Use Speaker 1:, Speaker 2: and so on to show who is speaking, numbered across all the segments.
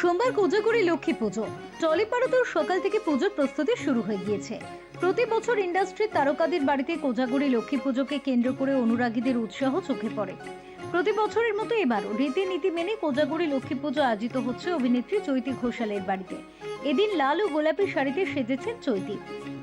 Speaker 1: সোমবার কোজাগরি লক্ষ্মী পুজো। টলিপাড়াতেও সকাল থেকে পুজোর প্রস্তুতি শুরু হয়ে গিয়েছে। প্রতি বছর ইন্ডাস্ট্রির তারকাদের বাড়িতে কোজাগরি লক্ষ্মী পুজোকে কেন্দ্র করে অনুরাগীদের উৎসাহ চোখে পড়ে। প্রতি বছরের মতো এবারও রীতিনীতি মেনে কোজাগরি লক্ষ্মী পুজো আয়োজিত হচ্ছে অভিনেত্রী চৈতি ঘোষালের বাড়িতে। এদিন লাল ও গোলাপি শাড়িতে সেজেছেন চৈতি।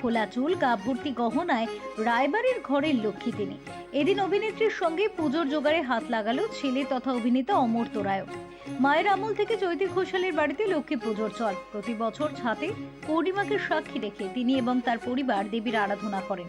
Speaker 1: খোলা চুল গা ভর্তি গহনায় রায়বাড়ির ঘরের লক্ষ্মী তিনি। এদিন অভিনেত্রীর সঙ্গে পুজোর জোগাড়ে হাত লাগালো ছেলে তথা অভিনেতা অমর তোরায়ও মায়ের আমল থেকে চৈতি ঘোষালের বাড়িতে লক্ষ্মী পুজোর চল। প্রতি বছর ছাতে পূর্ণিমাকে সাক্ষী রেখে তিনি এবং তার পরিবার দেবীর আরাধনা করেন।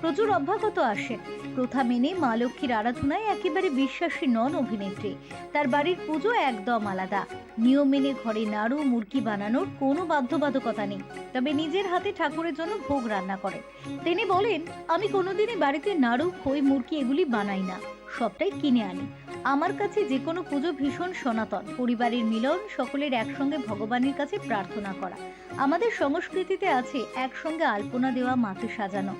Speaker 1: প্রচুর অভ্যাগত আসেন প্রথা মেনে মা লক্ষ্মীর আরাধনায় একেবারে বিশ্বাসী নন অভিনেত্রী। তার বাড়ির পুজো একদম আলাদা। নিয়ম মেনে ঘরে নাড়ু, মুরগি বানানোর কোনো বাধ্যবাধকতা নেই। তবে নিজের হাতে ঠাকুরের জন্য ভোগ রান্না করেন। তিনি বলেন, আমি কোনোদিনই বাড়িতে নাড়ু, খই, মুরগি এগুলি বানাই না। সবটাই কিনে আনি। আমার কাছে যে কোনো পুজো ভীষণ সনাতন। পরিবারের মিলন, সকলের একসঙ্গে ভগবানের কাছে প্রার্থনা করা। আমাদের সংস্কৃতিতে আছে একসঙ্গে আলপনা দেওয়া, মাকে সাজানো।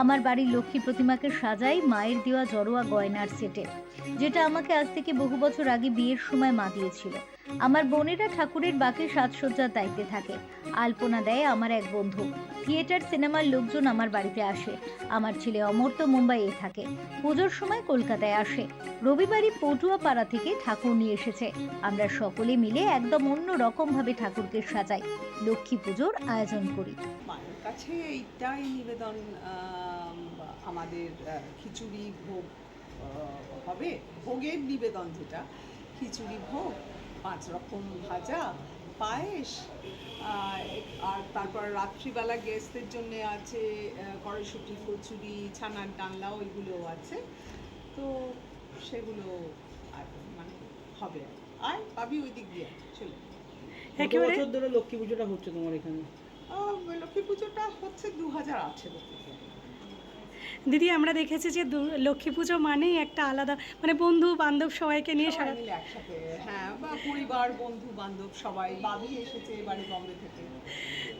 Speaker 1: আমার বাড়ির লক্ষ্মী প্রতিমাকে সাজাই, মায়ের দেওয়া জড়োয়া গয়নার সেটে, যেটা আমাকে আজ থেকে বহু বছর আগে বিয়ের সময় মা দিয়েছিল। আমার বোনেরা ঠাকুরের বাকি সাজসজ্জার দায়িত্বে থাকে। আলপনা দেয় আমার এক বন্ধু। থিয়েটার, সিনেমার লোকজন আমার বাড়িতে আসে। আমার ছেলে অমর্ত মুম্বাইয়ে থাকে। পুজোর সময় কলকাতায় আসে। রবিবারই পটুয়া পাড়া থেকে ঠাকুর নিয়ে এসেছে। আমরা সকলে মিলে একদম অন্য রকম ভাবে ঠাকুরকে সাজাই। লক্ষ্মী পুজোর আয়োজন করি।
Speaker 2: কাছে এইটাই নিবেদন আমাদের খিচুড়ি ভোগ হবে। ভোগের নিবেদন যেটা। খিচুড়ি ভোগ, পাঁচ রকম ভাজা, পায়েস আর আর তারপর রাত্রিবেলা গেস্টদের জন্য আছে কড়াইশুটি কচুরি ছানার ডালনা ওইগুলোও আছে। তো সেগুলো আর মানে হবে। আর পাবি ওই দিক দিয়ে চলে।
Speaker 3: কত
Speaker 4: একেবারে
Speaker 3: বছর ধরে লক্ষ্মী পুজোটা হচ্ছে তোমার এখানে।
Speaker 2: আহ, লক্ষ্মী পুজোটা হচ্ছে দু হাজার আঠেরো থেকে।
Speaker 4: দিদি আমরা দেখেছি যে লক্ষ্মী পুজো মানেই একটা আলাদা মানে বন্ধু বান্ধব সবাইকে নিয়ে সারা
Speaker 2: সবাই মিলে একসাথে হ্যাঁ বা পরিবার বন্ধু বান্ধব সবাই বাবি এসেছে এবারে বম্বে থেকে।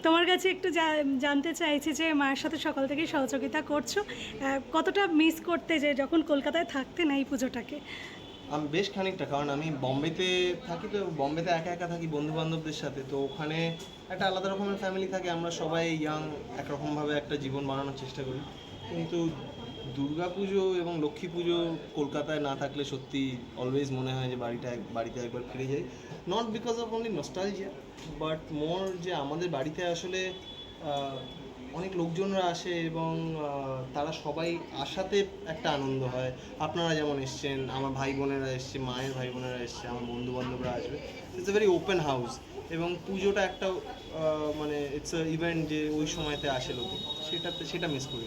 Speaker 4: তোমার কাছে একটু জানতে চাইছি যে মায়ের সাথে সকাল থেকেই সহযোগিতা করছ কতটা মিস করতে যে যখন কলকাতায় থাকতে না এই পুজোটাকে?
Speaker 5: আমি বেশ খানিকটা কারণ আমি বম্বেতে থাকি তো বম্বেতে একা একা থাকি বন্ধু বান্ধবদের সাথে তো ওখানে একটা আলাদা রকমের ফ্যামিলি থাকে আমরা সবাই ইয়াং একরকমভাবে একটা জীবন বানানোর চেষ্টা করি। কিন্তু দুর্গা পুজো এবং লক্ষ্মী পুজো কলকাতায় না থাকলে সত্যি অলওয়েজ মনে হয় যে বাড়িটা বাড়িতে একবার ফিরে যাই। Not because of only nostalgia but more যে আমাদের বাড়িতে আসলে অনেক লোকজনরা আসে এবং তারা সবাই আসাতে একটা আনন্দ হয়। আপনারা যেমন এসছেন, আমার ভাই বোনেরা এসছে, মায়ের ভাই বোনেরা এসছে, আমার বন্ধু বান্ধবরা আসবে। It's a very open house এবং পুজোটা একটা মানে ইটস ইভেন্ট যে ওই সময়তে আসে লোকে, সেটাতে, সেটা মিস করি।